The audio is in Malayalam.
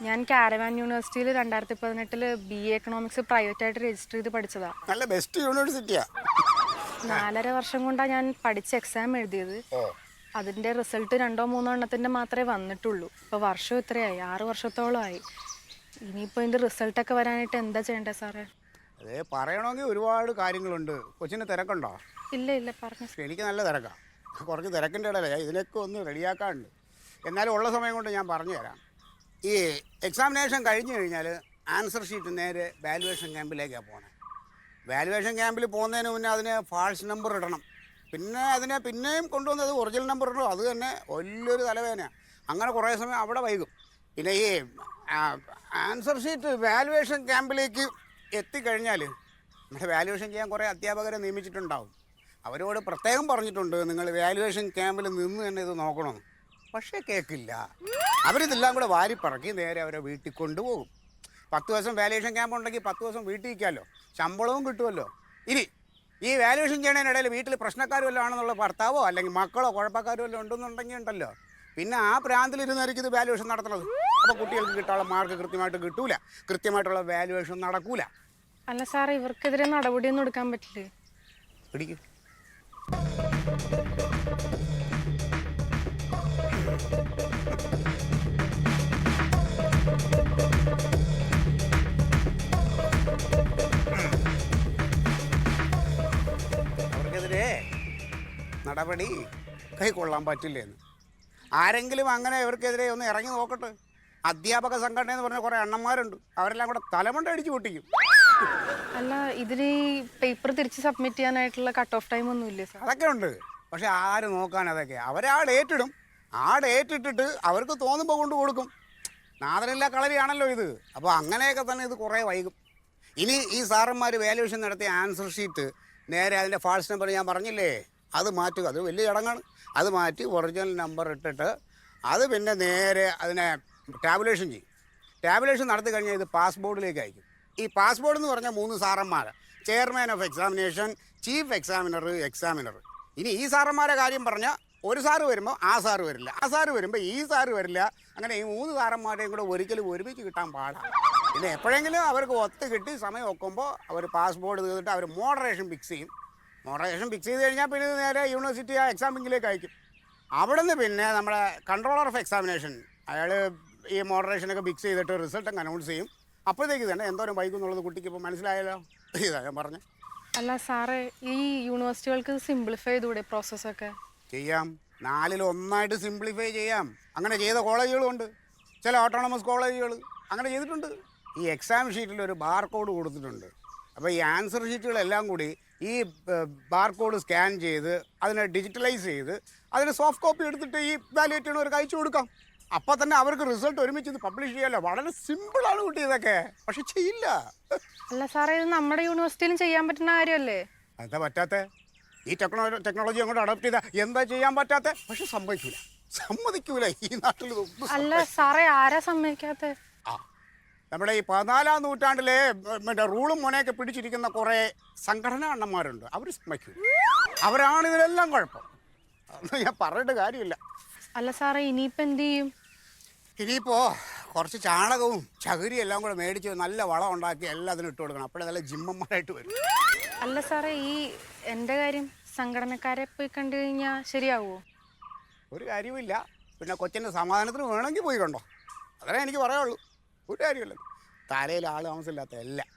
ഞാൻ കാരവാൻ യൂണിവേഴ്സിറ്റിയിൽ രണ്ടായിരത്തി പതിനെട്ടിൽ ബി എ എക്കണോമിക്സ് പ്രൈവറ്റ് ആയിട്ട് രജിസ്റ്റർ ചെയ്ത് പഠിച്ചതാ. നല്ല ബെസ്റ്റ് യൂണിവേഴ്സിറ്റിയാ നാലര വർഷം കൊണ്ടാ ഞാൻ പഠിച്ച എക്സാം എഴുതിയത്. അതിന്റെ റിസൾട്ട് രണ്ടോ മൂന്നോ എണ്ണത്തിന്റെ മാത്രമേ വന്നിട്ടുള്ളൂ. ഇപ്പൊ വർഷം ഇത്രയായി ആറ് വർഷത്തോളമായി ഇനിയിപ്പോ ഇതിന്റെ റിസൾട്ടൊക്കെ വരാനായിട്ട് എന്താ ചെയ്യണ്ടേ സാറേ? അതെ പറയണമെങ്കിൽ ഒരുപാട് കാര്യങ്ങളുണ്ട്. കൊച്ചിന് തിരക്കുണ്ടോ? ഇല്ല ഇല്ല പറഞ്ഞു. എനിക്ക് നല്ല തിരക്കാണ് കുറച്ച് തിരക്കിന്റെ ഇടയിലേ. ഇതിനൊക്കെ ഒന്ന് റെഡിയാക്കാനുണ്ട് എന്നാലും ഉള്ള സമയം കൊണ്ട് ഞാൻ പറഞ്ഞു തരാം ഈ എക്സാമിനേഷൻ കഴിഞ്ഞു കഴിഞ്ഞാൽ ആൻസർ ഷീറ്റ് നേരെ വാലുവേഷൻ ക്യാമ്പിലേക്കാണ് പോകണേ വാലുവേഷൻ ക്യാമ്പിൽ പോകുന്നതിന് മുന്നേ അതിന് ഫാൾസ് നമ്പർ ഇടണം. പിന്നെ അതിനെ പിന്നെയും കൊണ്ടുവന്നത് ഒറിജിനൽ നമ്പർ ഇടണം അത് തന്നെ വലിയൊരു തലവേദനയാണ് അങ്ങനെ കുറേ സമയം അവിടെ വൈകും. പിന്നെ ഈ ആൻസർ ഷീറ്റ് വാലുവേഷൻ ക്യാമ്പിലേക്ക് എത്തിക്കഴിഞ്ഞാൽ നമ്മുടെ വാലുവേഷൻ ചെയ്യാൻ കുറേ അധ്യാപകരെ നിയമിച്ചിട്ടുണ്ടാവും. അവരോട് പ്രത്യേകം പറഞ്ഞിട്ടുണ്ട് നിങ്ങൾ വാലുവേഷൻ ക്യാമ്പിൽ നിന്ന് തന്നെ ഇത് നോക്കണം. പക്ഷേ കേൾക്കില്ല അവരിതെല്ലാം കൂടെ വാരി പറക്കി നേരെ അവരെ വീട്ടിൽ കൊണ്ടുപോകും. പത്ത് ദിവസം വാലുവേഷൻ ക്യാമ്പ് ഉണ്ടെങ്കിൽ പത്ത് ദിവസം വീട്ടിൽ ഇരിക്കാമല്ലോ. ശമ്പളവും കിട്ടുമല്ലോ. ഇനി ഈ വാലുവേഷൻ ചെയ്യണതിനിടയിൽ വീട്ടിൽ പ്രശ്നക്കാർ വല്ലതും ആണെന്നുള്ള ഭർത്താവോ അല്ലെങ്കിൽ മക്കളോ കുഴപ്പക്കാരോ വല്ലതും ഉണ്ടെന്നുണ്ടെങ്കിൽ ഉണ്ടല്ലോ. പിന്നെ ആ പ്രാന്തിലിരുന്നായിരിക്കും ഇത് വാലുവേഷൻ നടത്തുന്നത്. അപ്പോൾ കുട്ടികൾക്ക് കിട്ടാനുള്ള മാർക്ക് കൃത്യമായിട്ട് കിട്ടൂല. കൃത്യമായിട്ടുള്ള വാലുവേഷൻ നടക്കൂല. അല്ല സാർ ഇവർക്കെതിരെ നടപടിയൊന്നും എടുക്കാൻ പറ്റില്ലേ? പിടിക്കും. അവർക്കെതിരെ നടപടി കൈക്കൊള്ളാൻ പറ്റില്ലെന്ന്. ആരെങ്കിലും അങ്ങനെ ഇവർക്കെതിരെ ഒന്ന് ഇറങ്ങി നോക്കട്ടെ. അധ്യാപക സംഘടന എന്ന് പറഞ്ഞ കുറേ അണ്ണന്മാരുണ്ട്. അവരെല്ലാം കൂടെ തലമുണ്ട അടിച്ചു പൊട്ടിക്കും. അല്ല ഇതിന് പേപ്പർ തിരിച്ച് സബ്മിറ്റ് ചെയ്യാനായിട്ടുള്ള കട്ട് ഓഫ് ടൈം ഒന്നും ഇല്ലേ സാർ? അതൊക്കെ ഉണ്ട്. പക്ഷെ ആര് നോക്കാൻ അതൊക്കെ? അവരാ ഏറ്റിടും. ഇടും ആ ഡേറ്റ് ഇട്ടിട്ട് അവർക്ക് തോന്നുമ്പോൾ കൊണ്ട് കൊടുക്കും. നാദനില്ല കളരിയാണല്ലോ ഇത്. അപ്പോൾ അങ്ങനെയൊക്കെ തന്നെ ഇത് കുറേ വൈകും. ഇനി ഈ സാറന്മാർ വാല്യുവേഷൻ നടത്തിയ ആൻസർ ഷീറ്റ് നേരെ അതിന്റെ ഫാൾസ് നമ്പർ ഞാൻ പറഞ്ഞില്ലേ? അത് മാറ്റുക. അത് വലിയ ചടങ്ങാണ്. അത് മാറ്റി ഒറിജിനൽ നമ്പർ ഇട്ടിട്ട് അത് പിന്നെ നേരെ അതിനെ ടാബുലേഷൻ ചെയ്യും. ടാബുലേഷൻ നടത്തി കഴിഞ്ഞാൽ ഇത് പാസ്പോർട്ടിലേക്ക് അയക്കും. ഈ പാസ്പോർട്ട് എന്ന് പറഞ്ഞാൽ മൂന്ന് സാറന്മാർ chairman of examination chief examiner examiner ഇനി ഈ സാറന്മാരെ കാര്യം പറഞ്ഞാൽ ഒരു സാറ് വരുമ്പോൾ ആ സാറ് വരില്ല. ആ സാറ് വരുമ്പോൾ ഈ സാറ് വരില്ല. അങ്ങനെ ഈ മൂന്ന് സാറന്മാരെയും കൂടെ ഒരിക്കലും ഒരുമിച്ച് കിട്ടാൻ പാടാണ് പിന്നെ എപ്പോഴെങ്കിലും അവർക്ക് ഒത്ത് കിട്ടി സമയം ഒക്കുമ്പോൾ അവർ പാസ്പോർട്ട് തീർന്നിട്ട് അവർ മോഡറേഷൻ ഫിക്സ് ചെയ്യും. മോഡറേഷൻ ഫിക്സ് ചെയ്ത് കഴിഞ്ഞാൽ പിന്നെ നേരെ യൂണിവേഴ്സിറ്റി ആ എക്സാമിങ്ങിലേക്ക് അയക്കും. അവിടെ നിന്ന് പിന്നെ നമ്മുടെ കൺട്രോളർ ഓഫ് എക്സാമിനേഷൻ അയാൾ ഈ മോഡറേഷനൊക്കെ ഫിക്സ് ചെയ്തിട്ട് റിസൾട്ട് അങ്ങ് അനൗൺസ് ചെയ്യും. അപ്പോഴത്തേക്ക് തന്നെ എന്തോരം വൈകും എന്നുള്ളത് കുട്ടിക്ക് ഇപ്പോൾ മനസ്സിലായല്ലോ? ഇതാ ഞാൻ പറഞ്ഞു. അല്ല സാറേ ഈ യൂണിവേഴ്സിറ്റികൾക്ക് സിംപ്ലിഫൈ ചെയ്തൂടെ പ്രോസസ്സൊക്കെ ചെയ്യാം. നാലിൽ ഒന്നായിട്ട് സിംപ്ലിഫൈ ചെയ്യാം. അങ്ങനെ ചെയ്ത കോളേജുകളുണ്ട്. ചില ഓട്ടോണമസ് കോളേജുകൾ അങ്ങനെ ചെയ്തിട്ടുണ്ട്. ഈ എക്സാം ഷീറ്റിൽ ഒരു ബാർ കോഡ് കൊടുത്തിട്ടുണ്ട്. അപ്പോൾ ഈ ആൻസർ ഷീറ്റുകളെല്ലാം കൂടി ഈ ബാർകോഡ് സ്കാൻ ചെയ്ത് അതിനെ ഡിജിറ്റലൈസ് ചെയ്ത് അതിന് സോഫ്റ്റ് കോപ്പി എടുത്തിട്ട് ഈ വാലുവേറ്റ് ചെയ്യണവർക്ക് അയച്ചു കൊടുക്കാം. അപ്പോൾ തന്നെ അവർക്ക് റിസൾട്ട് ഒരുമിച്ച് ഇത് പബ്ലിഷ് ചെയ്യാമല്ലോ വളരെ സിമ്പിളാണ് കുട്ടി ഇതൊക്കെ. പക്ഷെ ചെയ്യില്ല. അല്ല സാറേ ഇത് നമ്മുടെ യൂണിവേഴ്സിറ്റിയിലും ചെയ്യാൻ പറ്റുന്ന കാര്യമല്ലേ? എന്താ പറ്റാത്ത? ഈ ടെക്നോ ടെക്നോളജി അങ്ങോട്ട് അഡോപ്റ്റ് ചെയ്താൽ എന്താ ചെയ്യാൻ പറ്റാത്ത? പക്ഷെ സമ്മതിക്കൂല. സമ്മതിക്കൂല ഈ നാട്ടിൽ അല്ല സാറേ ആരാ സമ്മതിക്കാത്ത? ആ. നമ്മുടെ ഈ പതിനാലാം നൂറ്റാണ്ടിലെ മറ്റേ റൂളും മുനയൊക്കെ പിടിച്ചിരിക്കുന്ന കുറേ സംഘടനാ അണ്ണന്മാരുണ്ട്. അവർ സമ്മതിക്കൂ. അവരാണ് ഇതിനെല്ലാം കുഴപ്പം. അതൊന്നും ഞാൻ പറഞ്ഞിട്ട് കാര്യമില്ല. അല്ല സാറേ ഇനിയിപ്പോൾ എന്ത് ചെയ്യും? ഇനിയിപ്പോൾ കുറച്ച് ചാണകവും ചകിരിയും എല്ലാം കൂടെ മേടിച്ച് നല്ല വളം ഉണ്ടാക്കി എല്ലാം അതിന് ഇട്ട് കൊടുക്കണം. അപ്പോഴേ നല്ല ജിമ്മന്മാരായിട്ട് വരും. അല്ല സാറേ ഈ എന്റെ കാര്യം സംഘടനക്കാരെ പോയി കണ്ടു കഴിഞ്ഞാൽ ശരിയാവുമോ ഒരു കാര്യമില്ല പിന്നെ കൊച്ചിന്റെ സമാധാനത്തിന് വേണമെങ്കിൽ പോയി കണ്ടോ. അതേ എനിക്ക് പറയുള്ളൂ ഒരു കാര്യമില്ല തലയിൽ ആൾ താമസമില്ലാത്ത എല്ലാം.